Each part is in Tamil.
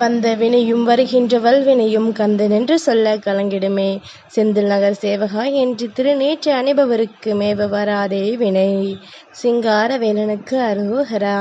வந்த வினையும் வருகின்ற வல்வினையும் கந்து நின்று சொல்ல கலங்கிடுமே. செந்தில் நகர் சேவகா என்று திருநேற்று அணிபவருக்கு மேவ வராதே வினை. சிங்கார வேலனுக்கு அரோகரா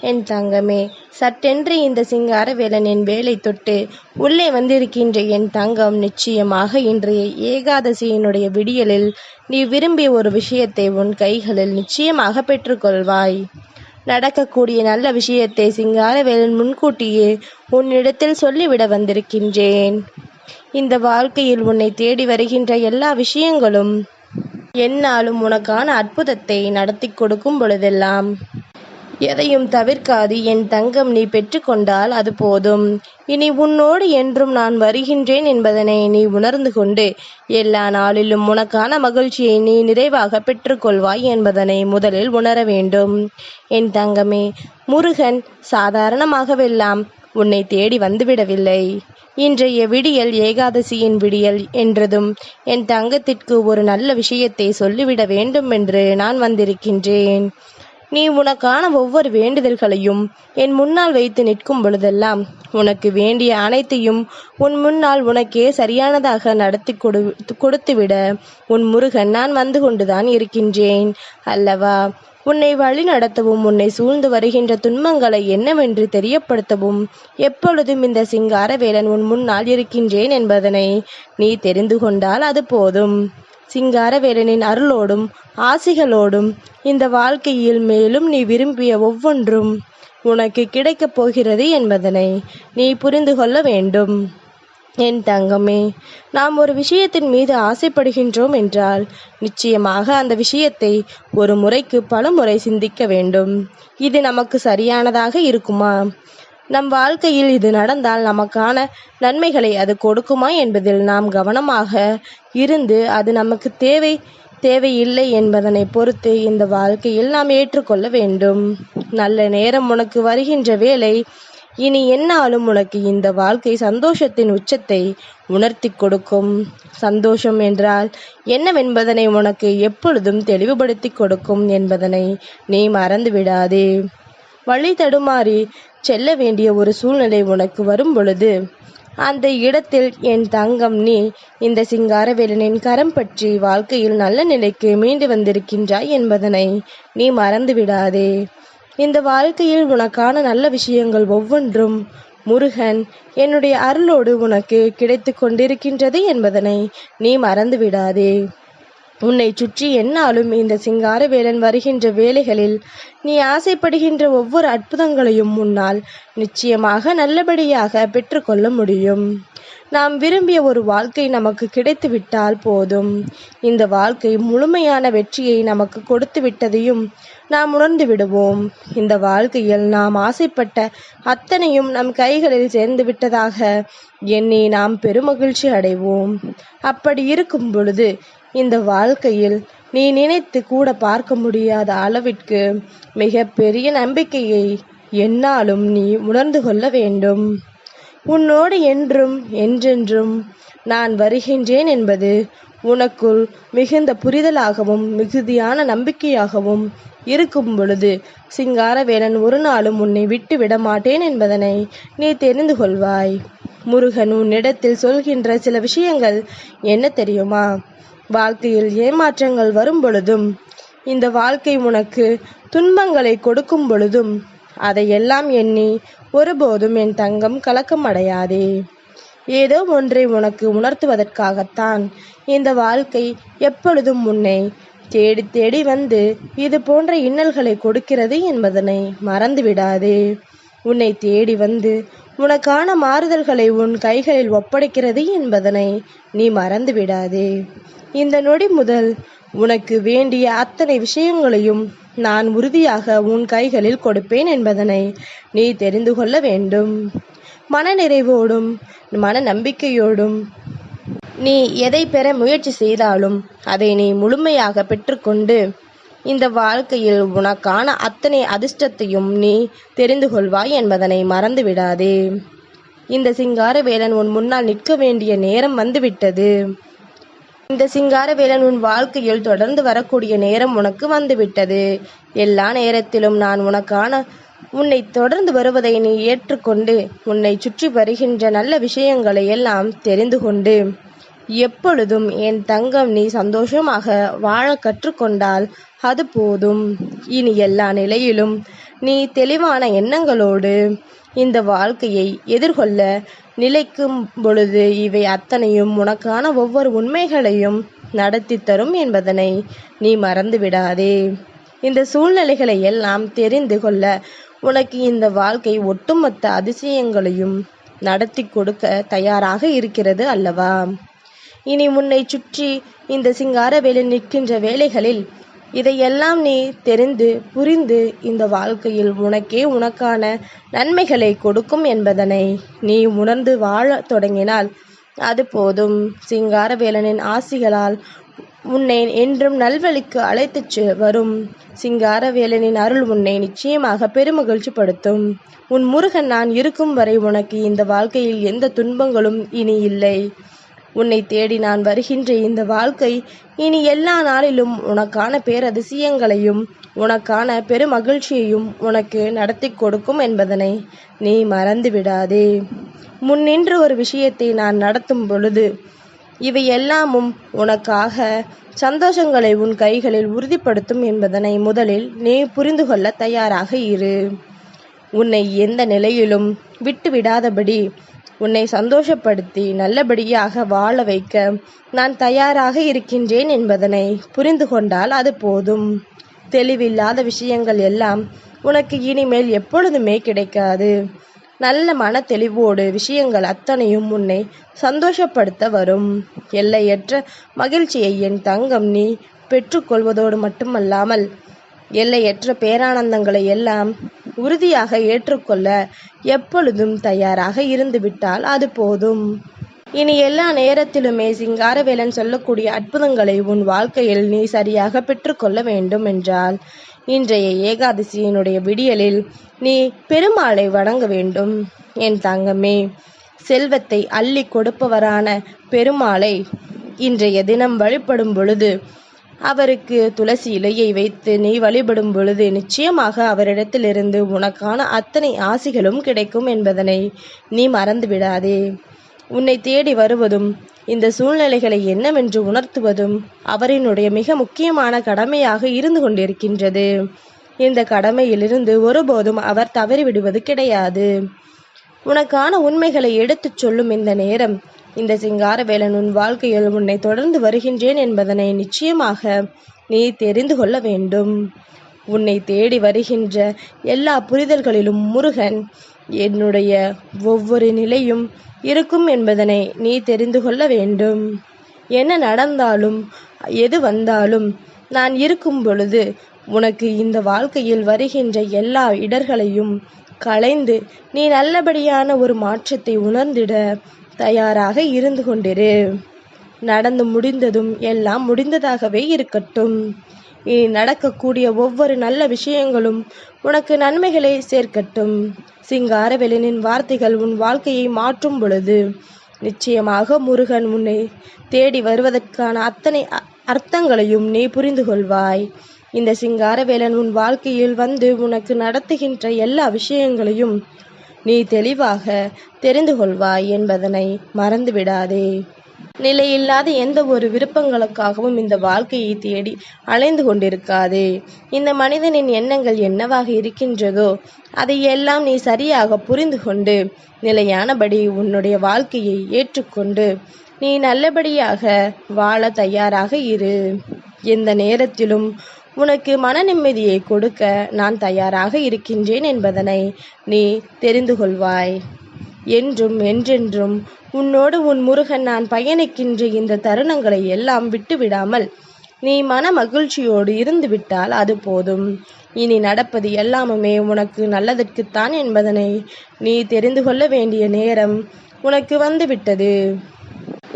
என் தங்கமே சட்டென்று இந்த சிங்கார வேலனின் வேலை தொட்டு உள்ளே வந்திருக்கின்ற என் தங்கம் நிச்சயமாக இன்றைய ஏகாதசியினுடைய விடியலில் நீ விரும்பிய ஒரு விஷயத்தை உன் கைகளில் நிச்சயமாக பெற்றுக்கொள்வாய். நடக்கக்கூடிய நல்ல விஷயத்தை சிங்காரவேலன் முன்கூட்டியே உன்னிடத்தில் சொல்லிவிட வந்திருக்கின்றேன். இந்த வாழ்க்கையில் உன்னை தேடி வருகின்ற எல்லா விஷயங்களும் என்னாலும் உனக்கான அற்புதத்தை நடத்தி கொடுக்கும் பொழுதெல்லாம் எதையும் தவிர்க்காது என் தங்கம் நீ பெற்றுக்கொண்டால் அது போதும். இனி உன்னோடு என்றும் நான் வருகின்றேன் என்பதனை நீ உணர்ந்து கொண்டு எல்லா நாளிலும் உனக்கான மகிழ்ச்சியை நீ நிறைவாக பெற்றுக்கொள்வாய் என்பதனை முதலில் உணர வேண்டும். என் தங்கமே முருகன் சாதாரணமாகவெல்லாம் உன்னை தேடி வந்துவிடவில்லை. இன்றைய விடியல் ஏகாதசியின் விடியல் என்றதும் என் தங்கத்திற்கு ஒரு நல்ல விஷயத்தை சொல்லிவிட வேண்டும் என்று நான் வந்திருக்கின்றேன். நீ உனக்கான ஒவ்வொரு வேண்டுதல்களையும் என் முன்னால் வைத்து நிற்கும் பொழுதெல்லாம் உனக்கு வேண்டிய அனைத்தையும் உன் முன்னால் உனக்கே சரியானதாக நடத்தி கொடு கொடுத்துவிட உன் முருகன் நான் வந்து கொண்டுதான் இருக்கின்றேன். அல்லவா? உன்னை வழி நடத்தவும் உன்னை சூழ்ந்து வருகின்ற துன்பங்களை என்னவென்று தெரியப்படுத்தவும் எப்பொழுதும் இந்த சிங்காரவேலன் உன் முன்னால் இருக்கின்றேன் என்பதனை நீ தெரிந்து கொண்டால் அது போதும். சிங்காரவேலனின் அருளோடும் ஆசிகளோடும் இந்த வாழ்க்கையில் மேலும் நீ விரும்பிய ஒவ்வொன்றும் உனக்கு கிடைக்கப் போகிறது என்பதனை நீ புரிந்து கொள்ள வேண்டும். என் தங்கமே நாம் ஒரு விஷயத்தின் மீது ஆசைப்படுகின்றோம் என்றால் நிச்சயமாக அந்த விஷயத்தை ஒரு முறைக்கு பல முறை சிந்திக்க வேண்டும். இது நமக்கு சரியானதாக இருக்குமா? நம் வாழ்க்கையில் இது நடந்தால் நமக்கான நன்மைகளை அது கொடுக்குமா என்பதில் நாம் கவனமாக இருந்து அது நமக்கு தேவை தேவையில்லை என்பதனை பொறுத்து இந்த வாழ்க்கையில் நாம் ஏற்றுக்கொள்ள வேண்டும். நல்ல நேரம் உனக்கு வருகின்ற வேலை இனி என்னாலும் உனக்கு இந்த வாழ்க்கை சந்தோஷத்தின் உச்சத்தை உணர்த்தி கொடுக்கும். சந்தோஷம் என்றால் என்னவென்பதனை உனக்கு எப்பொழுதும் தெளிவுபடுத்தி கொடுக்கும் என்பதனை நீ மறந்து விடாதே வழி தடுமாறி செல்ல வேண்டிய ஒரு சூழ்நிலை உனக்கு வரும் பொழுது அந்த இடத்தில் என் தங்கம் நீ இந்த சிங்காரவேலனின் கரம் பற்றி வாழ்க்கையில் நல்ல நிலைக்கு மீண்டு வந்திருக்கின்றாய் என்பதனை நீ மறந்து விடாதே இந்த வாழ்க்கையில் உனக்கான நல்ல விஷயங்கள் ஒவ்வொன்றும் முருகன் என்னுடைய அருளோடு உனக்கு கிடைத்து கொண்டிருக்கின்றது என்பதனை நீ மறந்து விடாதே உன்னை சுற்றி என்னாலும் இந்த சிங்காரவேலன் வருகின்ற வேலைகளில் நீ ஆசைப்படுகின்ற ஒவ்வொரு அற்புதங்களையும் முன்னால் நிச்சயமாக நல்லபடியாக பெற்றுக்கொள்ள முடியும். நாம் விரும்பிய ஒரு வாழ்க்கை நமக்கு கிடைத்துவிட்டால் போதும். இந்த வாழ்க்கை முழுமையான வெற்றியை நமக்கு கொடுத்து விட்டதையும் நாம் உணர்ந்து விடுவோம். இந்த வாழ்க்கையில் நாம் ஆசைப்பட்ட அத்தனையும் நம் கைகளில் சேர்ந்து விட்டதாக எண்ணி நாம் பெருமகிழ்ச்சி அடைவோம். அப்படி இருக்கும் பொழுது இந்த வாழ்க்கையில் நீ நினைத்து கூட பார்க்க முடியாத அளவிற்கு மிக பெரிய நம்பிக்கையை என்னாலும் நீ உணர்ந்து கொள்ள வேண்டும். உன்னோடு என்றும் என்றென்றும் நான் வருகின்றேன் என்பது உனக்குள் மிகுந்த புரிதலாகவும் மிகுதியான நம்பிக்கையாகவும் இருக்கும் பொழுது சிங்காரவேலன் ஒரு நாளும் உன்னை விட்டு விட மாட்டேன் என்பதனை நீ தெரிந்து கொள்வாய். முருகன் உன்னிடத்தில் சொல்கின்ற சில விஷயங்கள் என்ன தெரியுமா? வாழ்க்கையில் ஏமாற்றங்கள் வரும் பொழுதும் இந்த வாழ்க்கை உனக்கு துன்பங்களை கொடுக்கும் பொழுதும் அதையெல்லாம் எண்ணி ஒருபோதும் என் தங்கம் கலக்கம் அடையாதே. ஏதோ ஒன்றை உனக்கு உணர்த்துவதற்காகத்தான் இந்த வாழ்க்கை எப்பொழுதும் உன்னை தேடி தேடி வந்து இது போன்ற இன்னல்களை கொடுக்கிறது என்பதனை மறந்து விடாதே உன்னை தேடி வந்து உனக்கான மாறுதல்களை உன் கைகளில் ஒப்படைக்கிறது என்பதனை நீ மறந்து விடாதே. இந்த நொடி முதல் உனக்கு வேண்டிய அத்தனை விஷயங்களையும் நான் உறுதியாக உன் கைகளில் கொடுப்பேன் என்பதனை நீ தெரிந்து கொள்ள வேண்டும். மனநிறைவோடும் மன நம்பிக்கையோடும் நீ எதை பெற முயற்சி செய்தாலும் அதை நீ முழுமையாக பெற்றுக்கொண்டு இந்த வாழ்க்கையில் உனக்கான அத்தனை அதிர்ஷ்டத்தையும் நீ தெரிந்து கொள்வாய் என்பதனை மறந்து விடாதே இந்த சிங்காரவேலன் உன் முன்னால் நிற்க வேண்டிய நேரம் வந்துவிட்டது. இந்த சிங்காரவேலன் உன் வாழ்க்கையில் தொடர்ந்து வரக்கூடிய நேரம் உனக்கு வந்துவிட்டது. எல்லா நேரத்திலும் நான் உனக்கான உன்னை தொடர்ந்து வருவதை நீ ஏற்றுக்கொண்டு உன்னை சுற்றி வருகின்ற நல்ல விஷயங்களை எல்லாம் தெரிந்து கொண்டு எப்பொழுதும் என் தங்கம் நீ சந்தோஷமாக வாழ கற்றுக்கொண்டால் அது போதும். இனி எல்லா நிலையிலும் நீ தெளிவான எண்ணங்களோடு இந்த வாழ்க்கையை எதிர்கொள்ள நிலைக்கும் பொழுது இவை அத்தனையும் உனக்கான ஒவ்வொரு உண்மைகளையும் நடத்தி தரும் என்பதனை நீ மறந்து விடாதே இந்த சூழ்நிலைகளை எல்லாம் தெரிந்து கொள்ள உனக்கு இந்த வாழ்க்கை ஒட்டுமொத்த அதிசயங்களையும் நடத்தி கொடுக்க தயாராக இருக்கிறது அல்லவா? இனி உன்னை சுற்றி இந்த சிங்காரவேலி நிற்கின்ற வேலைகளில் இதையெல்லாம் நீ தெரிந்து புரிந்து இந்த வாழ்க்கையில் உனக்கே உனக்கான நன்மைகளை கொடுக்கும் என்பதனை நீ உணர்ந்து வாழத் தொடங்கினால் அது போதும். சிங்காரவேலனின் ஆசிகளால் உன்னை என்றும் நல்வழிக்கு அழைத்துச் செ- வரும். சிங்காரவேலனின் அருள் உன்னை நிச்சயமாக பெருமகிழ்ச்சிப்படுத்தும். உன் முருகன் நான் இருக்கும் வரை உனக்கு இந்த வாழ்க்கையில் எந்த துன்பங்களும் இனி இல்லை. உன்னை தேடி நான் வருகின்ற இந்த வாழ்க்கை இனி எல்லா நாளிலும் உனக்கான பேரதிசயங்களையும் உனக்கான பெருமகிழ்ச்சியையும் உனக்கு நடத்தி கொடுக்கும் என்பதனை நீ மறந்து விடாதே முன்னின்று ஒரு விஷயத்தை நான் நடத்தும் பொழுது இவை எல்லாமும் உனக்காக சந்தோஷங்களை உன் கைகளில் உறுதிப்படுத்தும் என்பதனை முதலில் நீ புரிந்து கொள்ள தயாராக இரு. உன்னை எந்த நிலையிலும் விட்டு விடாதபடி உன்னை சந்தோஷப்படுத்தி நல்லபடியாக வாழ வைக்க நான் தயாராக இருக்கின்றேன் என்பதனை புரிந்து கொண்டால் அது போதும். தெளிவில்லாத விஷயங்கள் எல்லாம் உனக்கு இனிமேல் எப்பொழுதுமே கிடைக்காது. நல்ல மன தெளிவோடு விஷயங்கள் அத்தனையும் உன்னை சந்தோஷப்படுத்த வரும். எல்லையற்ற மகிழ்ச்சியை என் தங்கம் நீ பெற்றுக்கொள்வதோடு மட்டுமல்லாமல் எல்லையற்ற பேரானந்தங்களை எல்லாம் உறுதியாக ஏற்றுக்கொள்ள எப்பொழுதும் தயாராக இருந்துவிட்டால் அது போதும். இனி எல்லா நேரத்திலுமே சிங்காரவேலன் சொல்லக்கூடிய அற்புதங்களை உன் வாழ்க்கையில் நீ சரியாக பெற்றுக்கொள்ள வேண்டும் என்றால் இன்றைய ஏகாதசியினுடைய விடியலில் நீ பெருமாளை வணங்க வேண்டும். என் தங்கமே செல்வத்தை அள்ளி கொடுப்பவரான பெருமாளை இன்றைய தினம் வழிபடும் பொழுது அவருக்கு துளசி இலையை வைத்து நீ வழிபடும் பொழுது நிச்சயமாக அவரிடத்திலிருந்து உனக்கான அத்தனை ஆசிகளும் கிடைக்கும் என்பதனை நீ மறந்து விடாதே உன்னை தேடி வருவதும் இந்த சூழ்நிலைகளை என்னவென்று உணர்த்துவதும் அவரினுடைய மிக முக்கியமான கடமையாக இருந்து கொண்டிருக்கின்றது. இந்த கடமையிலிருந்து ஒருபோதும் அவர் தவறிவிடுவது கிடையாது. உனக்கான உண்மைகளை எடுத்துச் சொல்லும் இந்த நேரம். இந்த சிங்காரவேலன் உன் வாழ்க்கையில் உன்னை தொடர்ந்து வருகின்றேன் என்பதனை நிச்சயமாக நீ தெரிந்து கொள்ள வேண்டும். உன்னை தேடி வருகின்ற எல்லா புரிதல்களிலும் முருகன் என்னுடைய ஒவ்வொரு நிலையும் இருக்கும் என்பதனை நீ தெரிந்து கொள்ள வேண்டும். என்ன நடந்தாலும் எது வந்தாலும் நான் இருக்கும் பொழுது உனக்கு இந்த வாழ்க்கையில் வருகின்ற எல்லா இடர்களையும் களைந்து நீ நல்லபடியான ஒரு மாற்றத்தை உணர்ந்திட தயாராக இருந்து கொண்டிரு. நடந்து முடிந்ததும் எல்லாம் முடிந்ததாகவே இருக்கட்டும். இனி நடக்கக்கூடிய ஒவ்வொரு நல்ல விஷயங்களும் உனக்கு நன்மைகளை சேர்க்கட்டும். சிங்காரவேலனின் வார்த்தைகள் உன் வாழ்க்கையை மாற்றும் பொழுது நிச்சயமாக முருகன் உன்னை தேடி வருவதற்கான அத்தனை அ- அர்த்தங்களையும் நீ புரிந்து கொள்வாய். இந்த சிங்காரவேலன் உன் வாழ்க்கையில் வந்து உனக்கு நடத்துகின்ற எல்லா விஷயங்களையும் நீ தெளிவாக தெரிந்து கொள்வாய் என்பதனை மறந்து விடாதே நிலையில்லாத எந்த ஒரு விருப்பங்களுக்காகவும் இந்த வாழ்க்கையை தேடி அலைந்து கொண்டிருக்காதே. இந்த மனிதனின் எண்ணங்கள் என்னவாக இருக்கின்றதோ அதை எல்லாம் நீ சரியாக புரிந்து கொண்டு நிலையானபடி உன்னுடைய வாழ்க்கையை ஏற்றுக்கொண்டு நீ நல்லபடியாக வாழ தயாராக இரு. எந்த நேரத்திலும் உனக்கு மன நிம்மதியை கொடுக்க நான் தயாராக இருக்கின்றேன் என்பதனை நீ தெரிந்து கொள்வாய். என்றும் என்றென்றும் உன்னோடு உன் முருகன் நான் பயணிக்கின்ற இந்த தருணங்களை எல்லாம் விட்டுவிடாமல் நீ மன மகிழ்ச்சியோடு இருந்துவிட்டால் அது போதும். இனி நடப்பது எல்லாமுமே உனக்கு நல்லதற்குத்தான் என்பதனை நீ தெரிந்து கொள்ள வேண்டிய நேரம் உனக்கு வந்துவிட்டது.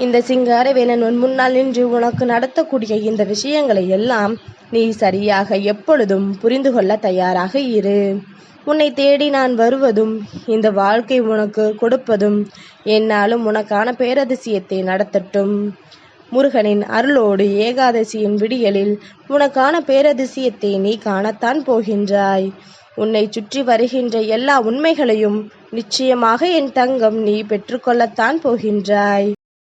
இந்த சிங்காரவேலன் உன் முன்னால் நின்று உனக்கு நடத்தக்கூடிய இந்த விஷயங்களை எல்லாம் நீ சரியாக எப்பொழுதும் புரிந்து கொள்ள தயாராக இரு. உன்னை தேடி நான் வருவதும் இந்த வாழ்க்கை உனக்கு கொடுப்பதும் என்னாலும் உனக்கான பேரதிசயத்தை நடத்தட்டும். முருகனின் அருளோடு ஏகாதசியின் விடியலில் உனக்கான பேரதிசயத்தை நீ காணத்தான் போகின்றாய். உன்னை சுற்றி வருகின்ற எல்லா உண்மைகளையும் நிச்சயமாக என் தங்கம் நீ பெற்றுக்கொள்ளத்தான் போகின்றாய்.